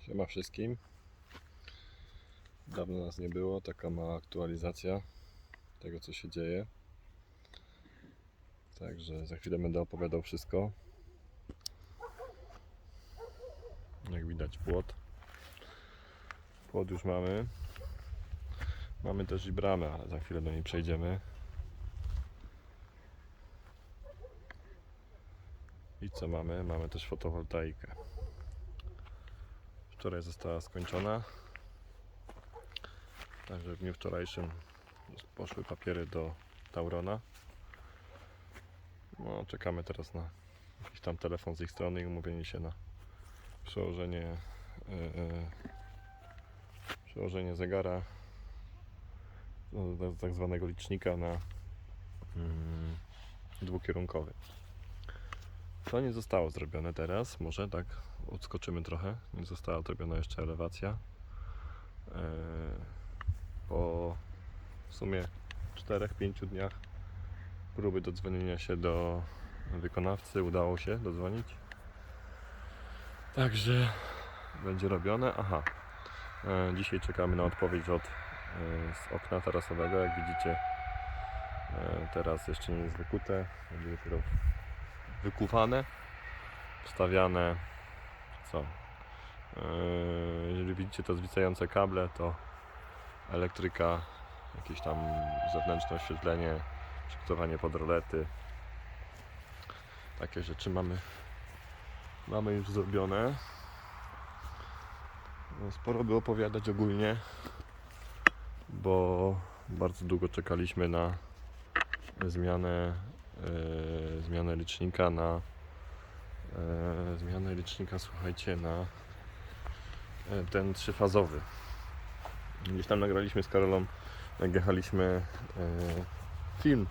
Siema wszystkim. Dawno nas nie było, taka mała aktualizacja tego co się dzieje. Także za chwilę będę opowiadał wszystko. Jak widać płot. Płot już mamy. Mamy też i bramę, ale za chwilę do niej przejdziemy. I co mamy? Mamy też fotowoltaikę. Wczoraj została skończona. Także w dniu wczorajszym poszły papiery do Taurona. No, czekamy teraz na jakiś tam telefon z ich strony i umówienie się na przełożenie yy, przełożenie zegara no, do tak zwanego licznika na mm, dwukierunkowy. To nie zostało zrobione teraz, może tak odskoczymy trochę. Nie została zrobiona jeszcze elewacja. Eee, Po w sumie 4-5 dniach próby dodzwonienia się do wykonawcy udało się dodzwonić. Także będzie robione. Aha. E, Dzisiaj czekamy na odpowiedź od e, z okna tarasowego. Jak widzicie, e, teraz jeszcze nie jest wykute. Będzie dopiero wykuwane, wstawiane. Co? Jeżeli widzicie to zwisające kable, to elektryka, jakieś tam zewnętrzne oświetlenie, przygotowanie pod rolety. Takie rzeczy mamy, mamy już zrobione. No, Sporo by opowiadać ogólnie, bo bardzo długo czekaliśmy na zmianę, e, zmianę licznika na e, zmianę licznika, słuchajcie, na e, ten trzyfazowy. Gdzieś tam nagraliśmy z Karolą, jak jechaliśmy film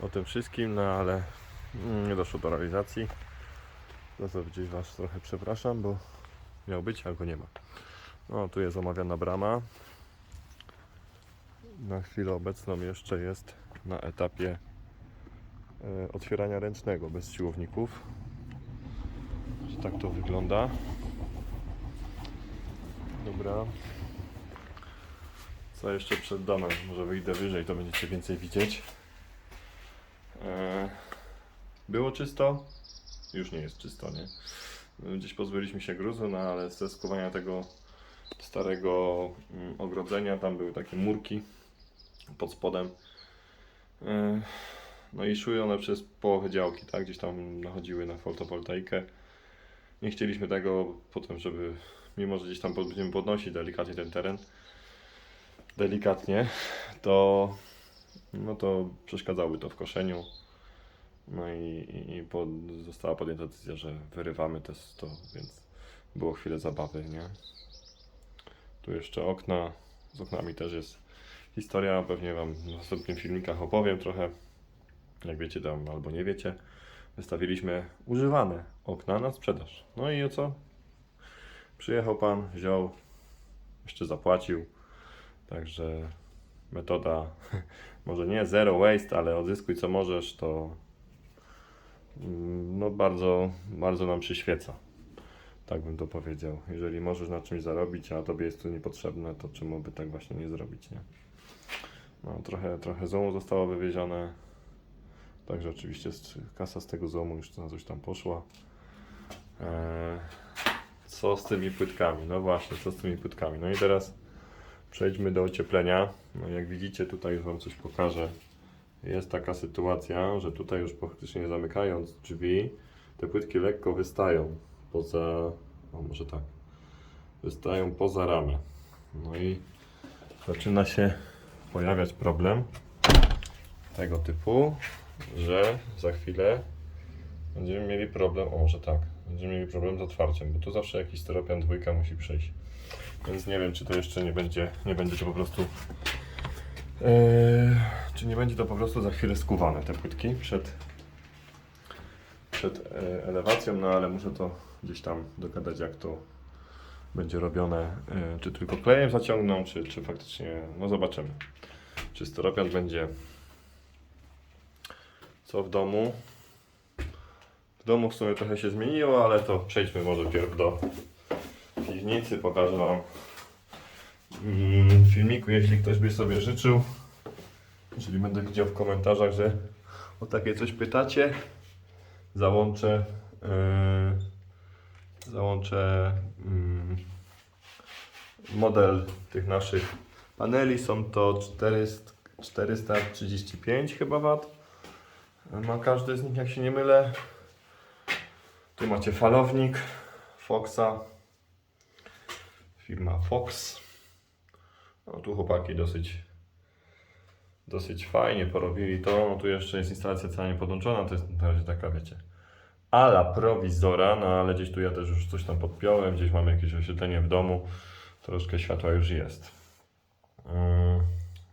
o tym wszystkim, no ale mm, nie doszło do realizacji. Za to gdzieś Was trochę przepraszam, bo miał być, a go nie ma. No, tu jest omawiana brama. Na chwilę obecną jeszcze jest na etapie e, otwierania ręcznego bez siłowników. Tak to wygląda. Dobra. Co jeszcze przed domem? Może wyjdę wyżej, to będziecie więcej widzieć. E, Było czysto? Już nie jest czysto, nie? Gdzieś pozbyliśmy się gruzu, no ale ze skuwania tego starego mm, ogrodzenia, tam były takie murki pod spodem. No i szły one przez połowę działki, tak? Gdzieś tam nachodziły na fotowoltaikę. Nie chcieliśmy tego potem, żeby, mimo że gdzieś tam będziemy podnosić delikatnie ten teren, delikatnie, to no to przeszkadzały to w koszeniu. No i, i, pod, została podjęta decyzja, że wyrywamy to, to, więc było chwilę zabawy, nie? Tu jeszcze okna, z oknami też jest historia, pewnie Wam w następnych filmikach opowiem trochę, jak wiecie tam albo nie wiecie. Wystawiliśmy używane okna na sprzedaż. No i o co? Przyjechał Pan, wziął, jeszcze zapłacił, także metoda może nie zero waste, ale odzyskuj co możesz, to no bardzo, bardzo nam przyświeca. Tak bym to powiedział. Jeżeli możesz na czymś zarobić, a tobie jest to niepotrzebne, to czemu by tak właśnie nie zrobić, nie? No, trochę, trochę złomu zostało wywiezione. Także oczywiście kasa z tego złomu już na coś tam poszła. Eee, co z tymi płytkami? No właśnie, co z tymi płytkami? No i teraz przejdźmy do ocieplenia. No jak widzicie, tutaj już Wam coś pokażę. Jest taka sytuacja, że tutaj już praktycznie zamykając drzwi, te płytki lekko wystają poza, o może tak, wystają poza ramę. No i zaczyna się pojawiać problem tego typu, że za chwilę będziemy mieli problem, o może tak, będziemy mieli problem z otwarciem, bo tu zawsze jakiś styropian dwójka musi przejść. Więc nie wiem, czy to jeszcze nie będzie, nie będzie to po prostu, czy nie będzie to po prostu za chwilę skuwane, te płytki, przed, przed e, elewacją, no ale muszę to gdzieś tam dogadać, jak to, będzie robione, e, czy tylko klejem zaciągną, czy, czy faktycznie, no zobaczymy. Czy styropian będzie co w domu. W domu w sumie trochę się zmieniło, ale to przejdźmy może pierw do piwnicy, pokażę Wam mm, filmiku, jeśli ktoś by sobie życzył. Jeżeli będę widział w komentarzach, że o takie coś pytacie, załączę yy, załączę mm, model tych naszych paneli. Są to 400, 435 chyba wat. Ma każdy z nich, jak się nie mylę. Tu macie falownik Foxa. Firma Fox. No tu chłopaki dosyć dosyć fajnie porobili to. No tu jeszcze jest instalacja cała niepodłączona, to jest na razie taka, wiecie, ala prowizora, no ale gdzieś tu ja też już coś tam podpiąłem, gdzieś mamy jakieś oświetlenie w domu, troszkę światła już jest. Ym,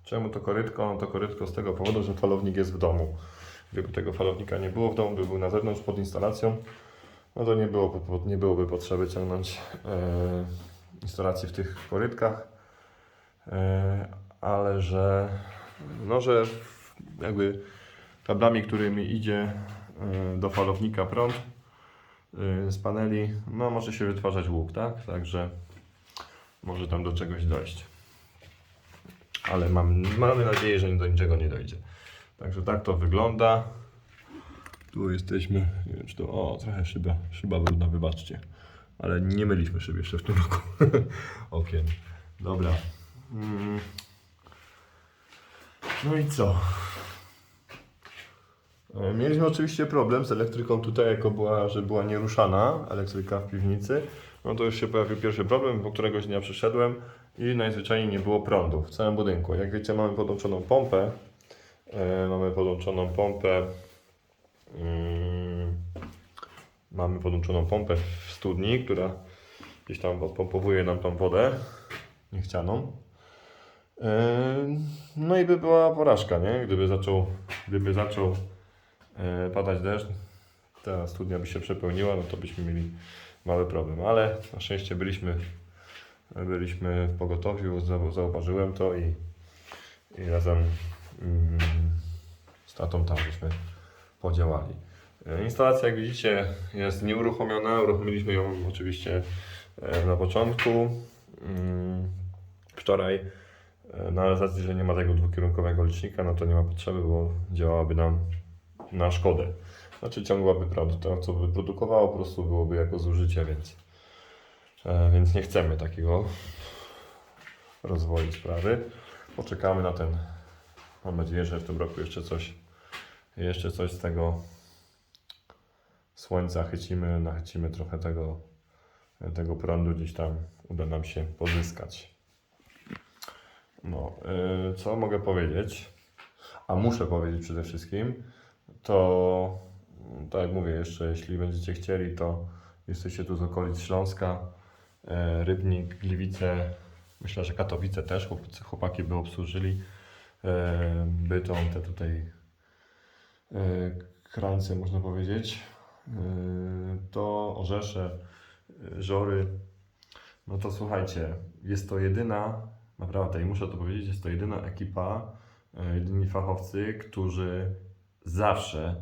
Czemu to korytko? No to korytko z tego powodu, że falownik jest w domu. Gdyby tego falownika nie było w domu, by był na zewnątrz pod instalacją, no to nie, byłoby, nie byłoby potrzeby ciągnąć e, instalacji w tych korytkach. E, ale że, no, że jakby kablami, którymi idzie e, do falownika prąd e, z paneli, no może się wytwarzać łuk, tak? Także może tam do czegoś dojść. Ale mam, mamy nadzieję, że do niczego nie dojdzie. Także tak to wygląda. Tu jesteśmy, nie wiem czy to, o trochę szyba, szyba brudna, wybaczcie. Ale nie myliśmy szyb jeszcze w tym roku okien. Dobra. Mm. No i co? E, Mieliśmy oczywiście problem z elektryką tutaj, jako była, że była nieruszana elektryka w piwnicy. No to już się pojawił pierwszy problem, bo któregoś dnia przyszedłem i najzwyczajniej nie było prądu w całym budynku. Jak wiecie, mamy podłączoną pompę. E, mamy podłączoną pompę. Mm, mamy podłączoną pompę w studni, która gdzieś tam odpompowuje nam tą wodę niechcianą. E, No i by była porażka, nie? Gdyby zaczął, gdyby zaczął e, padać deszcz, ta studnia by się przepełniła, no to byśmy mieli mały problem. Ale na szczęście byliśmy, byliśmy w pogotowiu, zau- zauważyłem to i, i razem mm, z tatą tam żeśmy podziałali. Instalacja, jak widzicie, jest nieuruchomiona. Uruchomiliśmy ją oczywiście na początku. Wczoraj, no ale że nie ma tego dwukierunkowego licznika, no to nie ma potrzeby, bo działałaby nam na szkodę. Znaczy ciągłaby prąd. To, co by produkowało, po prostu byłoby jako zużycie, więc, e, więc nie chcemy takiego rozwoju sprawy. Poczekamy na ten. Mam nadzieję, że w tym roku jeszcze coś, jeszcze coś z tego słońca chycimy, nachycimy trochę tego, tego prądu, gdzieś tam uda nam się pozyskać. No, y, co mogę powiedzieć? A muszę powiedzieć przede wszystkim, to tak jak mówię, jeszcze jeśli będziecie chcieli, to jesteście tu z okolic Śląska, e, Rybnik, Gliwice, myślę, że Katowice też, chłopacy, chłopaki by obsłużyli, e, Bytom, te tutaj krańce można powiedzieć, to Orzesze, Żory, no to słuchajcie, jest to jedyna, naprawdę i muszę to powiedzieć, jest to jedyna ekipa, e, jedyni fachowcy, którzy zawsze,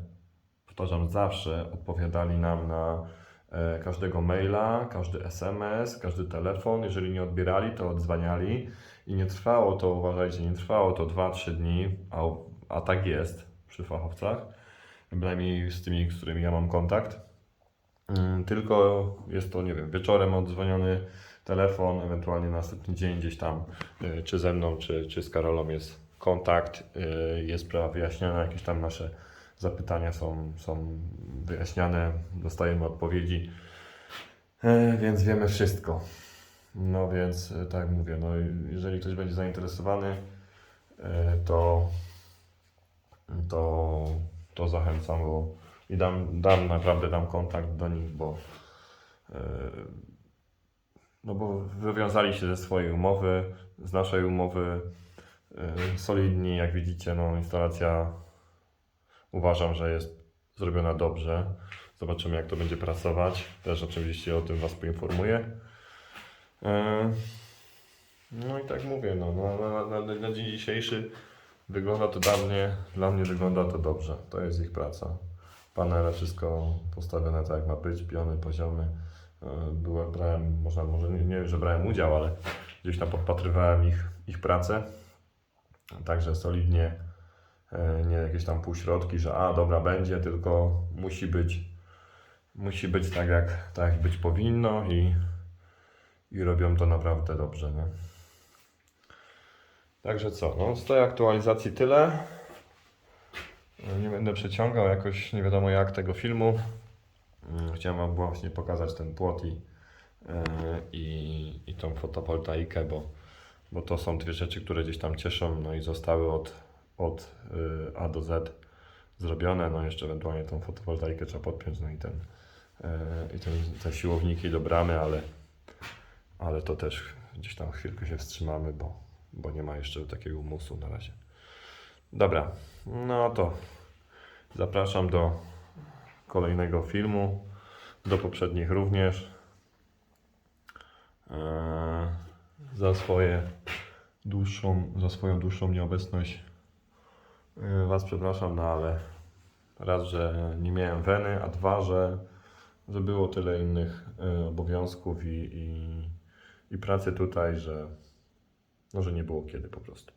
powtarzam, zawsze odpowiadali nam na e, każdego maila, każdy SMS, każdy telefon. Jeżeli nie odbierali, to odzwaniali i nie trwało to, uważajcie, nie trwało to 2-3 dni, a, a tak jest przy fachowcach, bynajmniej z tymi, z którymi ja mam kontakt. Mm, Tylko jest to, nie wiem, wieczorem odzwoniony telefon, ewentualnie następny dzień gdzieś tam, y, czy ze mną, czy, czy z Karolą jest kontakt, y, jest sprawa wyjaśniana, jakieś tam nasze zapytania są, są wyjaśniane, dostajemy odpowiedzi, y, więc wiemy wszystko. No więc, tak jak mówię, no, jeżeli ktoś będzie zainteresowany, to, to, to zachęcam, bo i dam, dam naprawdę dam kontakt do nich, bo e, no bo wywiązali się ze swojej umowy, z naszej umowy e, solidni, jak widzicie, no instalacja uważam, że jest zrobiona dobrze. Zobaczymy jak to będzie pracować. Też oczywiście o tym Was poinformuję. E, No i tak mówię, no, na, na, na, na dzień dzisiejszy wygląda to dla mnie, dla mnie wygląda to dobrze. To jest ich praca. Panele, wszystko postawione tak jak ma być, piony, poziomy. E, Byłem, brałem, można, może nie, nie wiem, że brałem udział, ale gdzieś tam podpatrywałem ich, ich pracę. Także solidnie, e, nie jakieś tam półśrodki, że a dobra będzie, tylko musi być, musi być tak jak, tak jak być powinno i, i robią to naprawdę dobrze, nie? Także co, no z tej aktualizacji tyle. Nie będę przeciągał jakoś nie wiadomo jak tego filmu. Mm, Chciałem Wam właśnie pokazać ten płot i, e, i, i tą fotowoltaikę, bo, bo to są dwie rzeczy, które gdzieś tam cieszą, no i zostały od, od y, A do Z zrobione, no jeszcze ewentualnie tą fotowoltaikę trzeba podpiąć, no i ten, e, i ten, te siłowniki do bramy, ale, ale to też gdzieś tam chwilkę się wstrzymamy, bo, bo nie ma jeszcze takiego musu na razie. Dobra, no to zapraszam do kolejnego filmu, do poprzednich również. Eee, za swoje dłuższą, za swoją dłuższą nieobecność e, Was przepraszam, no ale raz, że nie miałem weny, a dwa, że, że było tyle innych e, obowiązków i, i, i pracy tutaj, że, no, że nie było kiedy po prostu.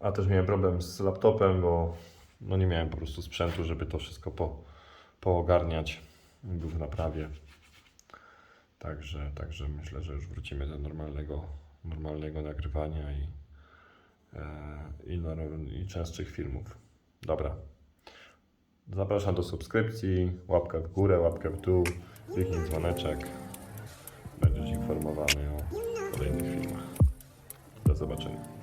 A też miałem problem z laptopem, bo no nie miałem po prostu sprzętu, żeby to wszystko po, poogarniać. Był w naprawie. Także, także myślę, że już wrócimy do normalnego, normalnego nagrywania i, e, i, i częstszych filmów. Dobra. Zapraszam do subskrypcji, łapkę w górę, łapkę w dół, kliknij dzwoneczek. Będziesz informowany o kolejnych filmach. Do zobaczenia.